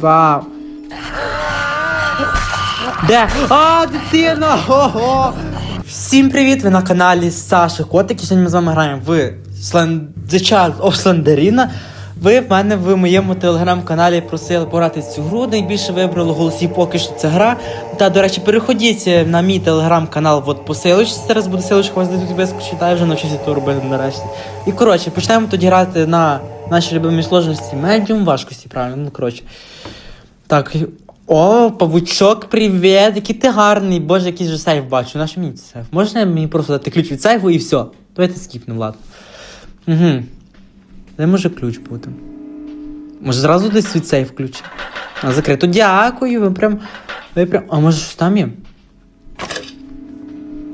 Вау. Де? А, дитина! Ого! Всім привіт! Ви на каналі Саша Котик. І сьогодні ми з вами граємо в Slen... The Child of Slenderina. Ви в мене в моєму телеграм-каналі просили пограти цю гру. Найбільше вибрало голосів поки що ця гра. Та, до речі, переходіть на мій телеграм-канал от посилочці. Зараз буде силочка вас дадуть без читаю, вже навчився то робити нарешті. І коротше, почнемо тоді грати на нашій любимій сложності медіум важкості, правильно, ну коротше. Так, о, павучок, привіт, який ти гарний. Боже, який же сейф бачу. Наш мені сейф. Можна мені просто дати ключ від сейфу і все. Давайте скіпнемо, ладно. Угу. Де може ключ бути? Може зразу десь від сейф ключ? А закрито. Дякую, ви прям. Ви прям. А може щось там є?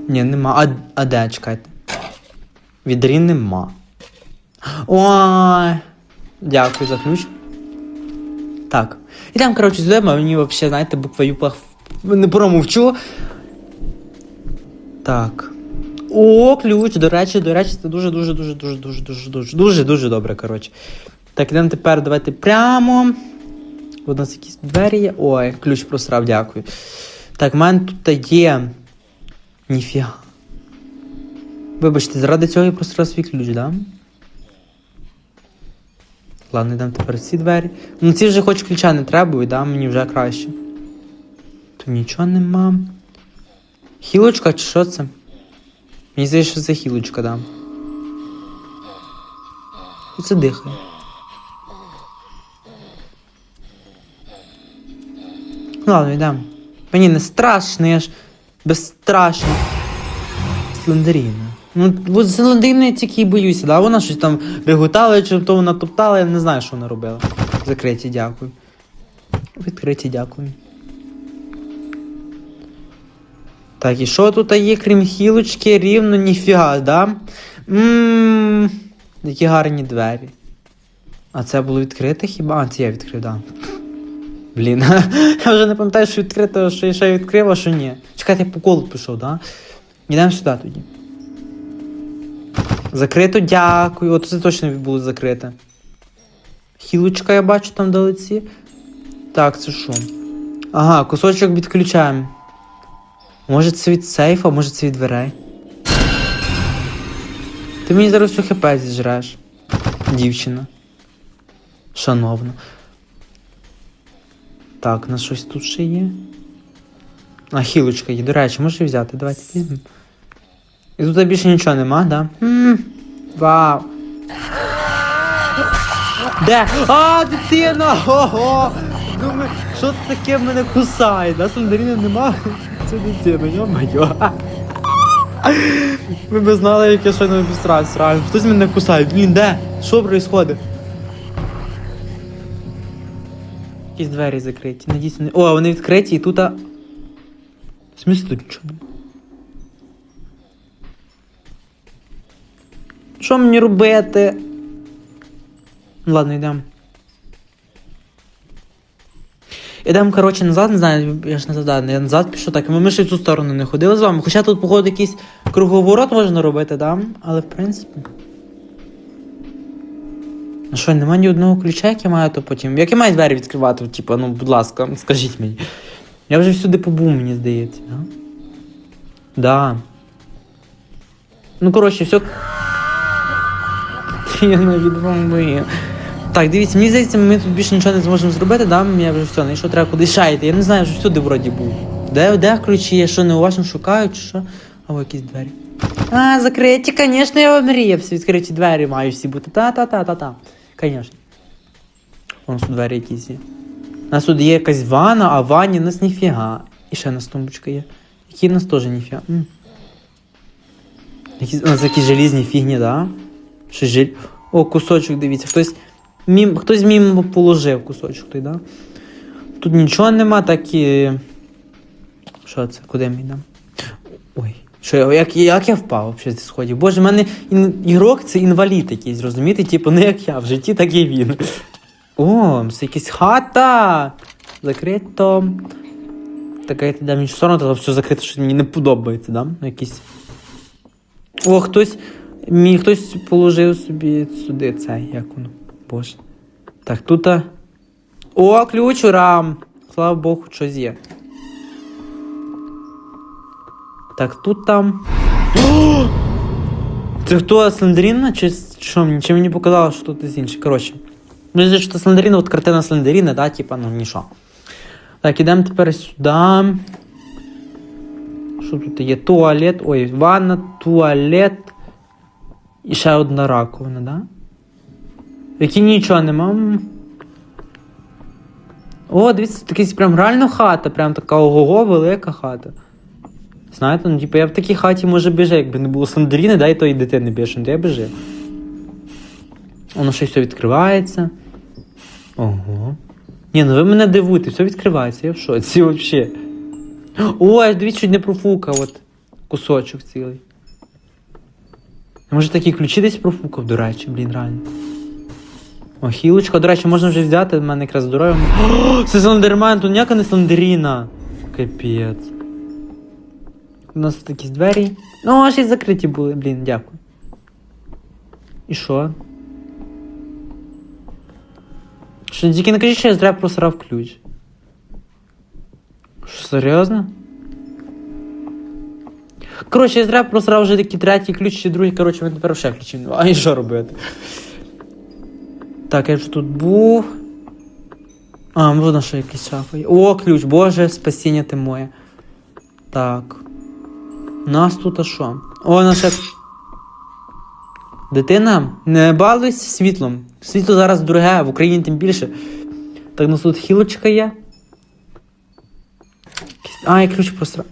Ні, нема. А, а де, чекайте. Відрі нема. Ой. Дякую за ключ. Так. І там, коротше, а мені взагалі, знаєте, буква юплах не промовчу. Так. О, ключ, до речі, до речі, це дуже, дуже, дуже, дуже, дуже, дуже, дуже, дуже, дуже добре, коротше. Так, ідемо тепер давайте прямо. У нас якісь двері є. Ой, ключ просрав, дякую. Так, в мене тут є. Ніфіга. Вибачте, заради цього я просрав свій ключ, да? Ладно, йдемо тепер в ці двері. Ну ці вже хоч ключа не треба, да? мені вже краще. Тут нічого нема. Хілочка чи що це? Мені здається, що це хілочка, да. Хто це дихає? Ладно, йдемо. Мені не страшно, я ж безстрашно. Слендеріна. Ну, Слендеріна я тільки і боюся, да? Вона щось там реготала, чи то вона топтала, я не знаю, що вона робила. Закриті, дякую. Відкриті, дякую. Так, і що тут є, крім хілочки, рівно ніфіга, да? Ммм, які гарні двері. А це було відкрите хіба? А, це я відкрив, да. Блін, я вже не пам'ятаю, що відкрито, що я ще відкрив, а що ні. Чекайте, я по колу пішов, да? Йдемо сюди тоді. Закрито, дякую. От це точно було закрите. Хілочка я бачу там далеці. Так, це що? Ага, кусочок відключаємо. Може це від сейфа, може це від дверей. Ти мені зараз всю хп зіжреш. Дівчина. Шановна. Так, на щось тут ще є. А, хілочка є. До речі, можеш її взяти? Давайте візьмемо. І тут більше нічого нема, да? Ммм. Вау. Де? А, дитина! Ого! Думаю, що це таке мене кусає? Да, Слендеріна нема? Це дитина, йо-моє. Ви б знали, як я щойно обісрався, реально. Хтось мене кусає. Блін, де? Що відбувається? Якісь двері закриті. Надіюсь, вони... О, вони відкриті і тут. Смысле тут нічого Що мені робити? Ну, Ладно, йдемо. Ідемо, коротше, назад, не знаю, я ж не назад, я назад пішов так. Ми ще в цю сторону не ходили з вами. Хоча тут, походу, якийсь круговорот можна робити, да? Але в принципі. А що, нема ні одного ключа, як я маю, то потім. Як я маю двері відкривати, типу, ну, будь ласка, скажіть мені. Я вже всюди побув, мені здається, да? Да. Ну, коротше, все. Я не відбомбив. Так, дивіться, мені здається, ми тут більше нічого не зможемо зробити, да? Я вже все, знайшов, треба кудись шайти. Я не знаю, що всюди вроді був. Де, де ключі? Я що, не уважно шукаю, чи що? А якісь двері. А, закриті, звісно, я мріяв, всі відкриті двері мають всі бути. Та-та-та-та-та. Звісно. Вон тут двері якісь є. У нас тут є якась ванна, а в ванні у нас ніфіга. І ще у нас тумбочка є. Які у нас теж ніфіга. М. Якісь, у нас якісь желізні фігні, да? Що жиль... О, кусочок, дивіться, хтось мім, хтось мім положив кусочок той, да? Тут нічого нема, так і. Що це? Куди ми йдемо? Ой. Що як, як я впав взагалі зі сходів? Боже, в мене ін, ігрок це інвалід якийсь, розумієте? Типу, не як я в житті, так і він. О, це якась хата. Закрито. Така я йдемо в іншу але все закрито, що мені не подобається, да? Якісь. О, хтось. Мій хтось положив собі сюди цей, як воно. Боже. Так, тут. О, ключ, ура! Слава Богу, щось є. Так, тут там. Це хто Слендеріна? Чи що? Чи мені показало, що тут інших? Коротше. Мені здається, що Слендеріна, от картина Слендеріна, да, типа, ну нічого. Так, ідемо тепер сюди. Що тут є? Туалет. Ой, ванна, туалет. І ще одна раковина, да? В якій нічого нема. О, дивіться, тут прям реально хата, прям така ого-го, велика хата. Знаєте, ну типу я в такій хаті може би якби не було Сандеріни, да, і тої дитини більше, то я би. Воно щось все відкривається. Ого. Ні, ну ви мене дивуєте, все відкривається, я в шоці взагалі. Ой, дивіться, чуть не профукав от кусочок цілий. Може такі ключі десь профукав, до речі, блін, реально. О, хілочка, до речі, можна вже взяти, в мене якраз здоров'я. О, це слендермен, тут ніяка не слендеріна. Капець. У нас тут якісь двері. Ну, аж і закриті були, блін, дякую. І що? Що тільки не кажіть, що я зря просрав ключ. Що, серйозно? Коротше, я зря просрав вже такий третій ключ чи другий, коротше, ми тепер ще ключів. А і що робити? Так, я вже тут був. А, можна ще якісь шафи. О, ключ, боже, спасіння ти моє. Так. Нас тут а що? О, наша. Дитина, не балуйся світлом. Світло зараз дороге, в Україні тим більше. Так, у нас тут хілочка є. А, я ключ просрав.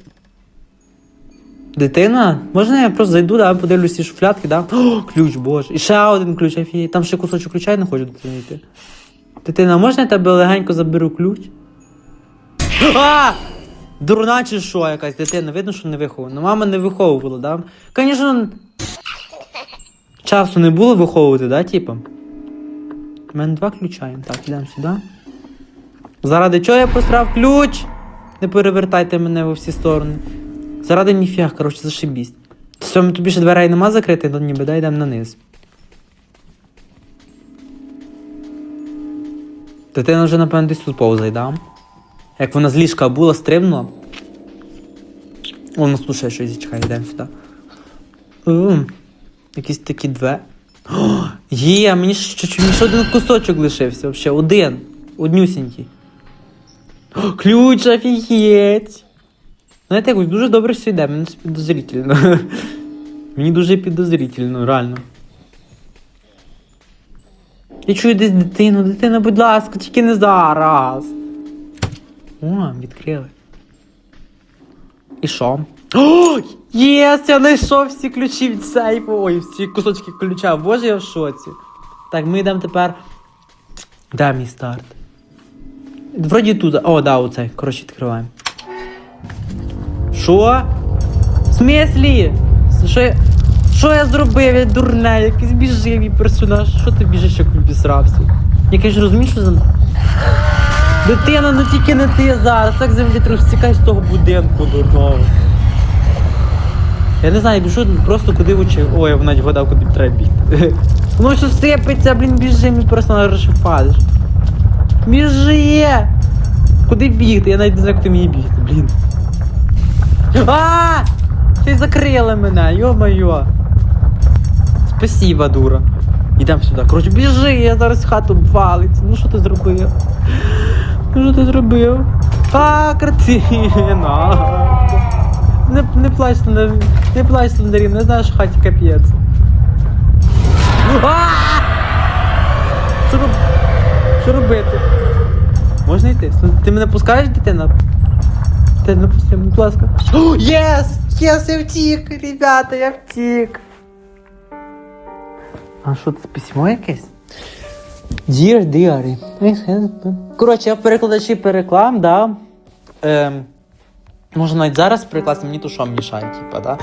Дитина? Можна я просто зайду, да, подивлюсь ці шуфлятки, да? О, ключ, боже. І ще один ключ, офігеть. Там ще кусочок ключа я не хочу йти. Дитина, можна я тебе легенько заберу ключ? А! Дурна чи що якась дитина, видно, що не вихована. Мама не виховувала, да? Звісно, часу не було виховувати, да, типа? У мене два ключа є. Так, йдемо сюди. Заради чого я посрав ключ? Не перевертайте мене во всі сторони. Заради ніфіга, коротше, зашибісь. Все, ми тобі ще дверей нема закрити, то ніби дай йдемо на низ. Дитина вже, напевно, десь тут повзає, да? Як вона з ліжка була, стрибнула. О, нас тут ще щось чекай, йдемо сюди. М, Якісь такі две. О, є, мені ще, мені ще один кусочок лишився, взагалі, один. Однюсінький. Ключ, офігеть. Знаєте, якось дуже добре все йде, мені це підозрительно. мені дуже підозрительно, реально. Я чую десь дитину, дитина, будь ласка, тільки не зараз. О, відкрили. І що? О, єс, я знайшов всі ключі від сейфу. Ой, всі кусочки ключа. Боже, я в шоці. Так, ми йдемо тепер. Де мій старт? Вроді тут. О, да, оцей. Коротше, відкриваємо. Що? В смислі? Що я... Що я зробив? Я дурне, якийсь біживий персонаж. Що ти біжиш, як обісрався? Я кажу, розумієш, що за. Дитина, ну тільки не ти зараз, так землі стікай з того будинку дурного. Я не знаю, біжу просто куди очі. Ой, я навіть вгадав, куди треба бігти. Воно що сипеться, блін, біжи, мій персонаж впадеш. Біжи! Куди бігти? Я навіть не знаю, куди мені бігти, блін. А! Ти закрила мене, йо-моє. Спасибо, дура. Ідемо сюди. Коротше, біжи, я зараз хату валиться. Ну що ти зробив? Ну що ти зробив? А, картина. Не, не плач, не, не плач, Слендерін, не знаєш, в хаті капець. Що, роб... що робити? Можна йти? Ти мене пускаєш, дитина? Ти не пусти, будь ласка. О! Єс, я втік, ребята, я втік. А що це письмо якесь? Dear Diary. Коротше, я в перекладачі переклам, да. Ем, можна навіть зараз перекласти, мені то що мішає, типа, да.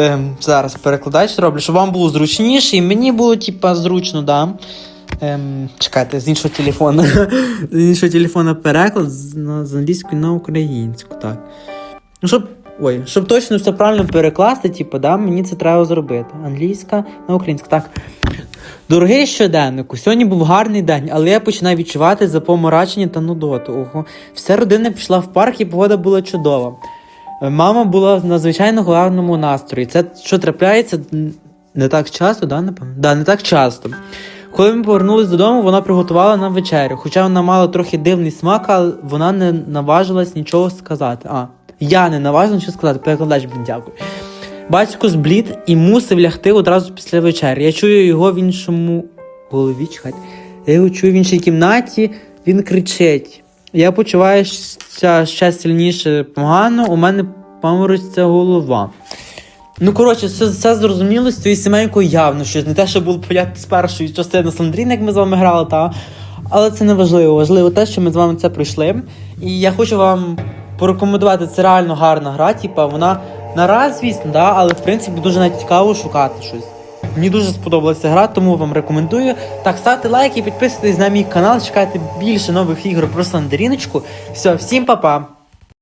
Ем, зараз перекладач роблю, щоб вам було зручніше, і мені було, типа, зручно, да. Ем, чекайте, з іншого телефону. з іншого телефону переклад з, на, з англійської на українську, так. Ну, щоб. Ой, щоб точно все правильно перекласти, типу, да, мені це треба зробити. Англійська на українську. Так. Дорогий щоденнику, сьогодні був гарний день, але я починаю відчувати запоморачення та нудоту. Ого. Вся родина пішла в парк і погода була чудова. Е, Мама була в надзвичайно гарному настрої. Це що трапляється не так часто, да, напевно? Да, не так часто. Коли ми повернулись додому, вона приготувала нам вечерю. Хоча вона мала трохи дивний смак, але вона не наважилась нічого сказати. А, я не наважилась нічого сказати, перекладач, блін, дякую. Батько зблід і мусив лягти одразу після вечері. Я чую його в іншому голові. Чекайте. Я його чую в іншій кімнаті, він кричить. Я почуваюся ще сильніше погано, у мене паморочиться голова. Ну, коротше, все, все зрозуміло з цією сімейкою явно щось. Не те, що було понятно з першої частини Сандрін, як ми з вами грали, та. Але це не важливо. Важливо те, що ми з вами це пройшли. І я хочу вам порекомендувати, це реально гарна гра. Типа, вона нараз, звісно, да, але в принципі дуже навіть цікаво шукати щось. Мені дуже сподобалася гра, тому вам рекомендую. Так, ставте лайки, підписуйтесь на мій канал, чекайте більше нових ігор про Сандріночку. Все, всім па-па!